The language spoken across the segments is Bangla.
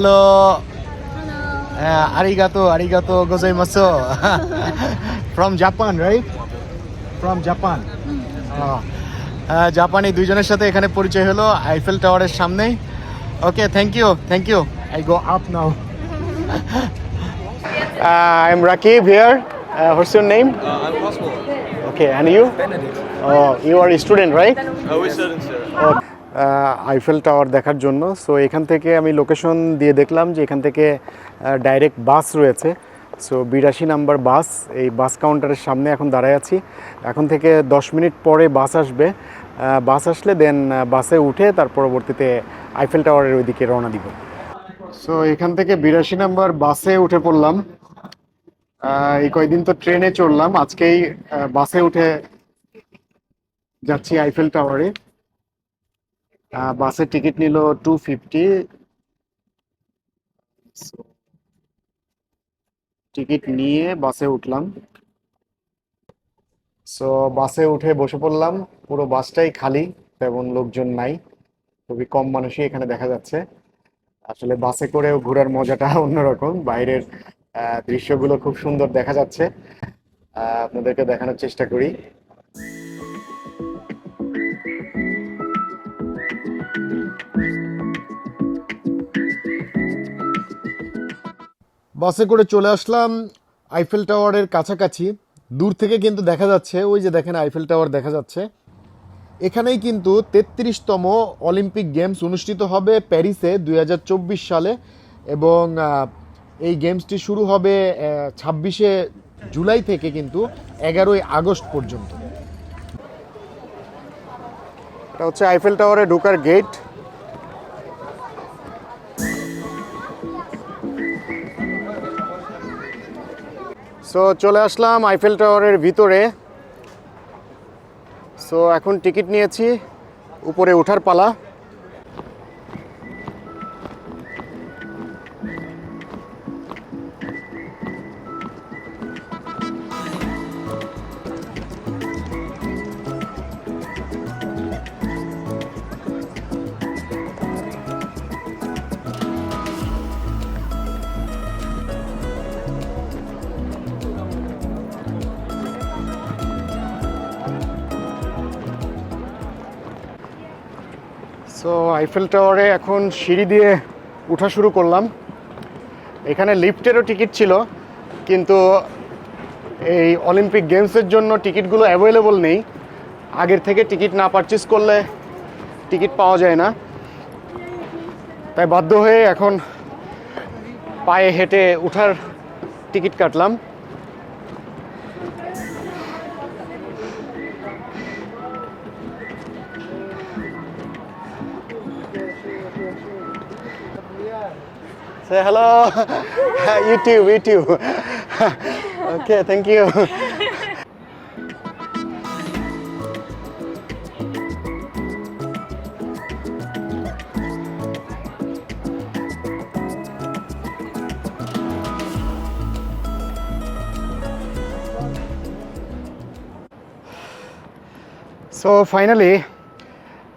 হ্যালো আরিগাতো আরিগাতো গোজাইমাসো from Japan right from Japan জাপানি দুইজনের সাথে এখানে পরিচয় হলো আইফেল টাওয়ারের সামনেই। Okay thank you thank you I go up now I am Rakib here what's your name Uh. Okay and you Benedict. You are student right Uh, we're students here. Eiffel tower দেখার জন্য। সো এখান থেকে আমি লোকেশন দিয়ে দেখলাম যে এখান থেকে ডাইরেক্ট বাস রয়েছে। সো বিরাশি নাম্বার বাস এই বাস কাউন্টারের সামনে এখন দাঁড়ায় আছি। এখন থেকে দশ মিনিট পরে বাস আসবে। বাস আসলে দেন বাসে উঠে তার পরবর্তীতে আইফেল টাওয়ারের ওইদিকে রওনা দিব। সো এখান থেকে বিরাশি নাম্বার বাসে উঠে পড়লাম। এই কয়দিন তো ট্রেনে চড়লাম। আজকেই বাসে উঠে যাচ্ছি আইফেল টাওয়ারে বাসের টিকিট নিল টু ফিফটি টিকিট নিয়ে বাসে উঠলাম। সো বাসে উঠে বসে পড়লাম। পুরো বাসটাই খালি, তেমন লোকজন নাই। খুবই কম মানুষই এখানে দেখা যাচ্ছে। আসলে বাসে করেও ঘোরার মজাটা অন্যরকম। বাইরের দৃশ্যগুলো খুব সুন্দর দেখা যাচ্ছে। আপনাদেরকে দেখানোর চেষ্টা করি। বাসে করে চলে আসলাম আইফেল টাওয়ারের কাছাকাছি। দূর থেকে কিন্তু দেখা যাচ্ছে, ওই যে দেখেন আইফেল টাওয়ার দেখা যাচ্ছে। এখানেই কিন্তু তেত্রিশতম অলিম্পিক গেমস অনুষ্ঠিত হবে প্যারিসে দু হাজার চব্বিশ সালে এবং এই গেমসটি শুরু হবে ছাব্বিশে জুলাই থেকে কিন্তু এগারোই আগস্ট পর্যন্ত। এটা হচ্ছে আইফেল টাওয়ারে ঢোকার গেট সো চলে আসলাম আইফেল টাওয়ারের ভিতরে। সো এখন টিকিট নিয়েছি। উপরে ওঠার পালা। সো আইফেল টাওয়ারে এখন সিঁড়ি দিয়ে উঠা শুরু করলাম। এখানে লিফটেরও টিকিট ছিল, কিন্তু এই অলিম্পিক গেমসের জন্য টিকিটগুলো অ্যাভেলেবল নেই। আগের থেকে টিকিট না পারচেস করলে টিকিট পাওয়া যায় না। তাই বাধ্য হয়ে এখন পায়ে হেঁটে উঠার টিকিট কাটলাম। Say hello. YouTube, YouTube. okay, thank you. So finally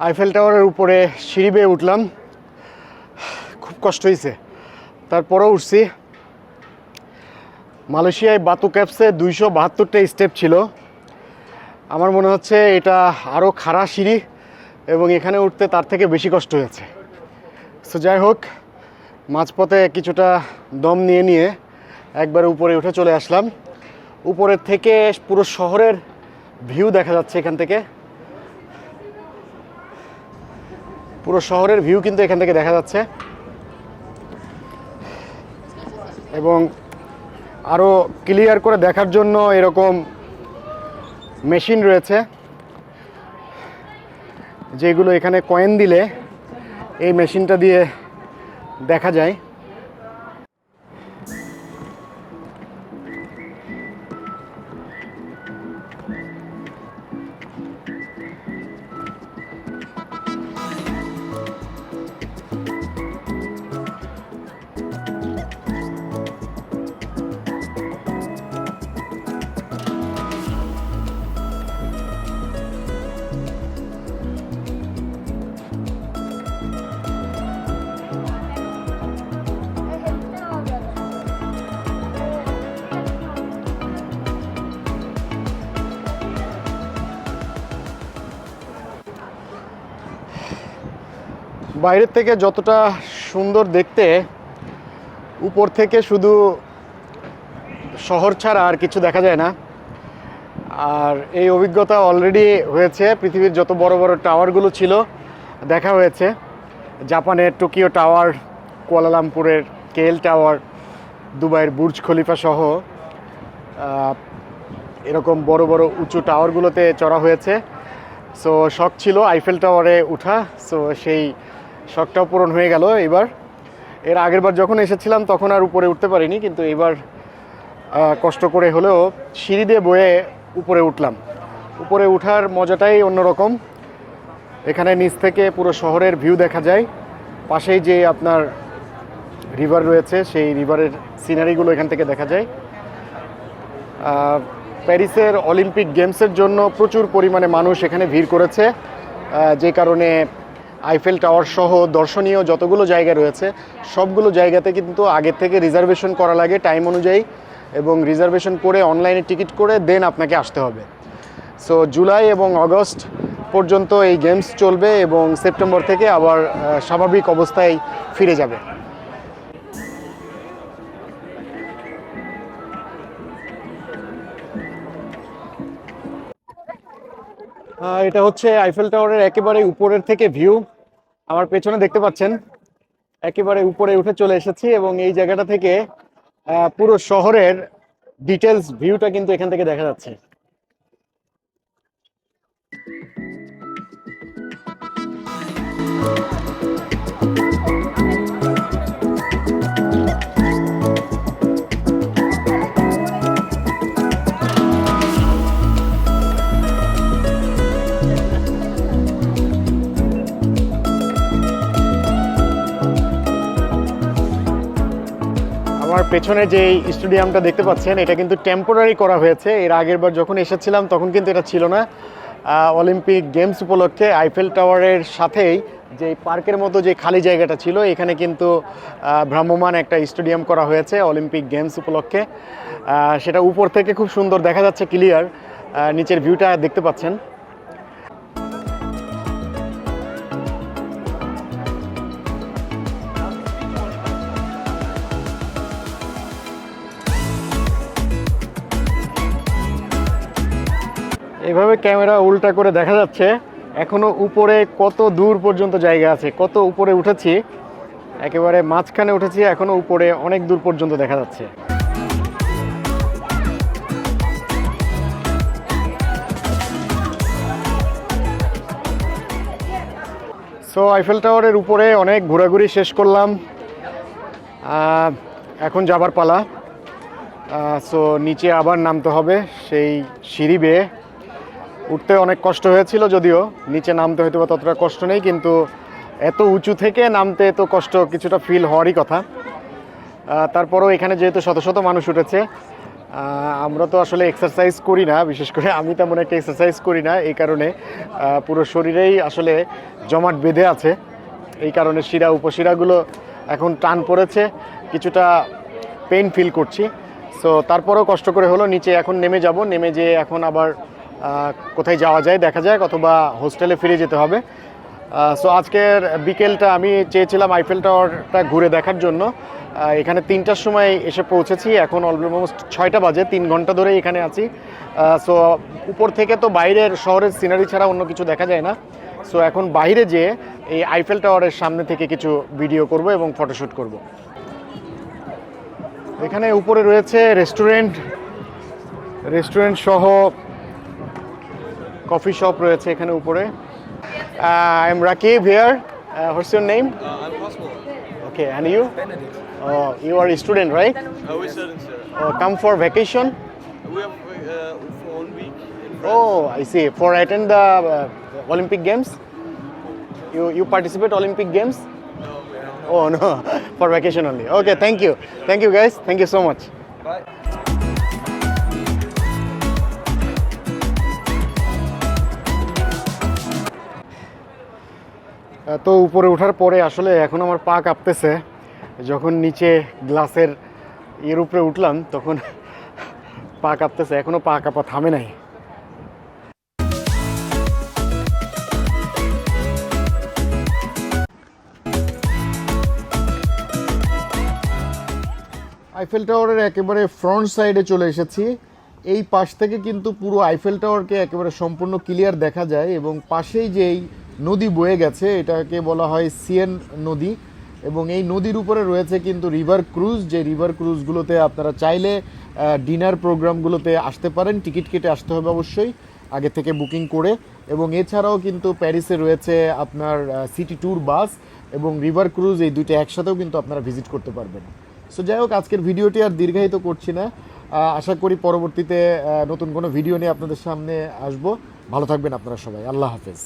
Eiffel টাওয়ারের উপরে সিঁড়ি বেয়ে উঠলাম খুব কষ্ট হয়েছে তারপরেও উঠছি। মালয়েশিয়ায় বাতু ক্যাপসে দুইশো বাহাত্তরটা স্টেপ ছিল। আমার মনে হচ্ছে এটা আরও খাড়া সিঁড়ি এবং এখানে উঠতে তার থেকে বেশি কষ্ট হয়েছে। সো যাই হোক, মাঝপথে কিছুটা দম নিয়ে নিয়ে একবার উপরে উঠে চলে আসলাম। উপরের থেকে পুরো শহরের ভিউ দেখা যাচ্ছে এখান থেকে। পুরো শহরের ভিউ কিন্তু এখান থেকে দেখা যাচ্ছে। এবং আরও ক্লিয়ার করে দেখার জন্য এরকম মেশিন রয়েছে, যেগুলো এখানে কয়েন দিলে এই মেশিনটা দিয়ে দেখা যায়। বাইরের থেকে যতটা সুন্দর দেখতে, উপর থেকে শুধু শহর ছাড়া আর কিছু দেখা যায় না। আর এই অভিজ্ঞতা অলরেডি হয়েছে, পৃথিবীর যত বড় বড় টাওয়ারগুলো ছিল, দেখা হয়েছে। জাপানের টোকিও টাওয়ার, কুয়ালালামপুরের কেএল টাওয়ার, দুবাইয়ের বুর্জ খলিফা সহ এরকম বড় বড় উঁচু টাওয়ারগুলোতে চড়া হয়েছে। সো শখ ছিল আইফেল টাওয়ারে ওঠা সো সেই শখটাও পূরণ হয়ে গেল এবার। এর আগের বার যখন এসেছিলাম, তখন আর উপরে উঠতে পারিনি, কিন্তু এবার কষ্ট করে হলেও সিঁড়ি দিয়ে বয়ে উপরে উঠলাম। উপরে ওঠার মজাটাই অন্যরকম। এখানে নিচ থেকে পুরো শহরের ভিউ দেখা যায়। পাশেই যে আপনার রিভার রয়েছে, সেই রিভারের সিনারিগুলো এখান থেকে দেখা যায়। প্যারিসের অলিম্পিক গেমসের জন্য প্রচুর পরিমাণে মানুষ এখানে ভিড় করেছে। যে কারণে আইফেল টাওয়ার সহ দর্শনীয় যতগুলো জায়গা রয়েছে, সবগুলো জায়গাতে কিন্তু আগের থেকে রিজার্ভেশন করা লাগে টাইম অনুযায়ী এবং রিজার্ভেশন করে অনলাইনে টিকিট করে দেন আপনাকে আসতে হবে। সো জুলাই এবং আগস্ট পর্যন্ত এই গেমস চলবে এবং সেপ্টেম্বর থেকে আবার স্বাভাবিক অবস্থায় ফিরে যাবে। এটা হচ্ছে আইফেল টাওয়ারের একেবারে উপরের থেকে ভিউ আমার পেছনে দেখতে পাচ্ছেন, একেবারে উপরে উঠে চলে এসেছি এবং এই জায়গাটা থেকে পুরো শহরের ডিটেলস ভিউটা কিন্তু এখান থেকে দেখা যাচ্ছে। আমার পেছনে যে স্টেডিয়ামটা দেখতে পাচ্ছেন, এটা কিন্তু টেম্পোরারি করা হয়েছে। এর আগের বার যখন এসেছিলাম, তখন কিন্তু এটা ছিল না। অলিম্পিক গেমস উপলক্ষে আইফেল টাওয়ারের সাথেই যে পার্কের মতো যে খালি জায়গাটা ছিল, এখানে কিন্তু ভ্রাম্যমান একটা স্টেডিয়াম করা হয়েছে অলিম্পিক গেমস উপলক্ষে। সেটা উপর থেকে খুব সুন্দর দেখা যাচ্ছে ক্লিয়ার নিচের ভিউটা দেখতে পাচ্ছেন। এভাবে ক্যামেরা উল্টা করে দেখা যাচ্ছে। এখনও উপরে কত দূর পর্যন্ত জায়গা আছে, কত উপরে উঠেছি, একেবারে মাঝখানে উঠেছি, এখনও উপরে অনেক দূর পর্যন্ত দেখা যাচ্ছে। সো আইফেল টাওয়ারের উপরে অনেক ঘোরাঘুরি শেষ করলাম। এখন যাবার পালা। সো নিচে আবার নামতে হবে সেই সিঁড়ি বেয়ে। উঠতে অনেক কষ্ট হয়েছিল যদিও, নিচে নামতে হয়তো বা ততটা কষ্ট নেই, কিন্তু এত উঁচু থেকে নামতে তো কষ্ট কিছুটা ফিল হওয়ারই কথা। তারপরেও এখানে যেহেতু শত শত মানুষ উঠেছে আমরা তো আসলে এক্সারসাইজ করি না, বিশেষ করে আমি তেমন একটা এক্সারসাইজ করি না, এই কারণে পুরো শরীরেই আসলে জমাট বেঁধে আছে। এই কারণে শিরা, উপশিরাগুলো এখন টান পড়েছে, কিছুটা পেইন ফিল করছি। সো তারপরেও কষ্ট করে হলো, নিচে এখন নেমে যাব, নেমে যেয়ে এখন আবার কোথায় যাওয়া যায় দেখা যাক, অথবা হোস্টেলে ফিরে যেতে হবে। সো আজকের বিকেলটা আমি চেয়েছিলাম আইফেল টাওয়ারটা ঘুরে দেখার জন্য। এখানে তিনটার সময় এসে পৌঁছেছি, এখন অলমোস্ট ছয়টা বাজে, তিন ঘণ্টা ধরে এখানে আছি। সো উপর থেকে তো বাইরের শহরের সিনারি ছাড়া অন্য কিছু দেখা যায় না। সো এখন বাইরে যেয়ে এই আইফেল টাওয়ারের সামনে থেকে কিছু ভিডিও করব এবং ফটোশ্যুট করব। এখানে উপরে রয়েছে রেস্টুরেন্ট রেস্টুরেন্ট সহ কফি শপ রয়েছে এখানে উপরে। I am Rakib here what's your name okay and you oh you are student right oh come for vacation oh I see for attend the Olympic games you you participate Olympic games oh no for vacation only okay thank you thank you guys thank you so much তো উপরে ওঠার পরে আসলে এখন আমার পা কাঁপতেছে। যখন নিচে গ্লাসের এর উপরে উঠলাম, তখন পা কাঁপতেছে। এখনও পা কাঁপা থামে নাই। আইফেল টাওয়ারের একেবারে ফ্রন্ট সাইডে চলে এসেছি। এই পাশ থেকে কিন্তু পুরো আইফেল টাওয়ারকে একেবারে সম্পূর্ণ ক্লিয়ার দেখা যায় এবং পাশেই যেই নদী বয়ে গেছে, এটাকে বলা হয় সিএন নদী। এবং এই নদীর উপরে রয়েছে কিন্তু রিভার ক্রুজ, যে রিভার ক্রুজগুলোতে আপনারা চাইলে ডিনার প্রোগ্রামগুলোতে আসতে পারেন। টিকিট কেটে আসতে হবে অবশ্যই, আগে থেকে বুকিং করে। এবং এছাড়াও কিন্তু প্যারিসে রয়েছে আপনার সিটি ট্যুর বাস এবং রিভার ক্রুজ, এই দুইটা একসাথেও কিন্তু আপনারা ভিজিট করতে পারবেন। সো যাই হোক, আজকের ভিডিওটি আর দীর্ঘায়িত করছি না। আশা করি পরবর্তীতে নতুন কোনো ভিডিও নিয়ে আপনাদের সামনে আসব। ভালো থাকবেন আপনারা সবাই। আল্লাহ হাফেজ।